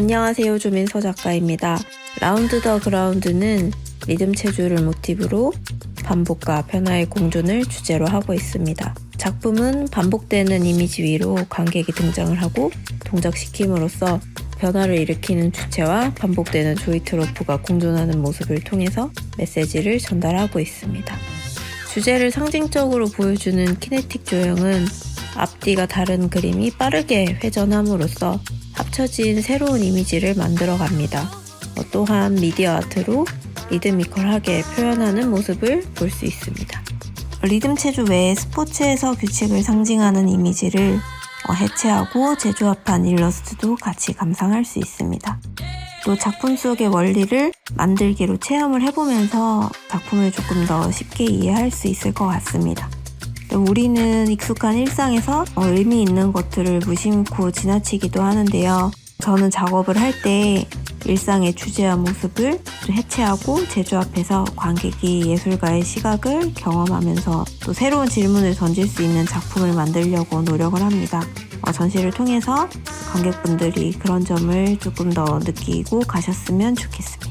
안녕하세요. 조민서 작가입니다. 라운드 더 그라운드는 리듬 체조를 모티브로 반복과 변화의 공존을 주제로 하고 있습니다. 작품은 반복되는 이미지 위로 관객이 등장을 하고 동작시킴으로써 변화를 일으키는 주체와 반복되는 조이 트 로프가 공존하는 모습을 통해서 메시지를 전달하고 있습니다. 주제를 상징적으로 보여주는 키네틱 조형은 앞뒤가 다른 그림이 빠르게 회전함으로써 합쳐진 새로운 이미지를 만들어 갑니다. 어, 또한 미디어 아트로 리드미컬하게 표현하는 모습을 볼 수 있습니다. 리듬 체조 외에 스포츠에서 규칙을 상징하는 이미지를 어, 해체하고 재조합한 일러스트도 같이 감상할 수 있습니다. 또 작품 속의 원리를 만들기로 체험을 해보면서 작품을 조금 더 쉽게 이해할 수 있을 것 같습니다. 우리는 익숙한 일상에서 어, 의미 있는 것들을 무심코 지나치기도 하는데요. 저는 작업을 할 때 일상의 주제와 모습을 해체하고 재조합해서 관객이 예술가의 시각을 경험하면서 또 새로운 질문을 던질 수 있는 작품을 만들려고 노력을 합니다. 어, 전시를 통해서 관객분들이 그런 점을 조금 더 느끼고 가셨으면 좋겠습니다.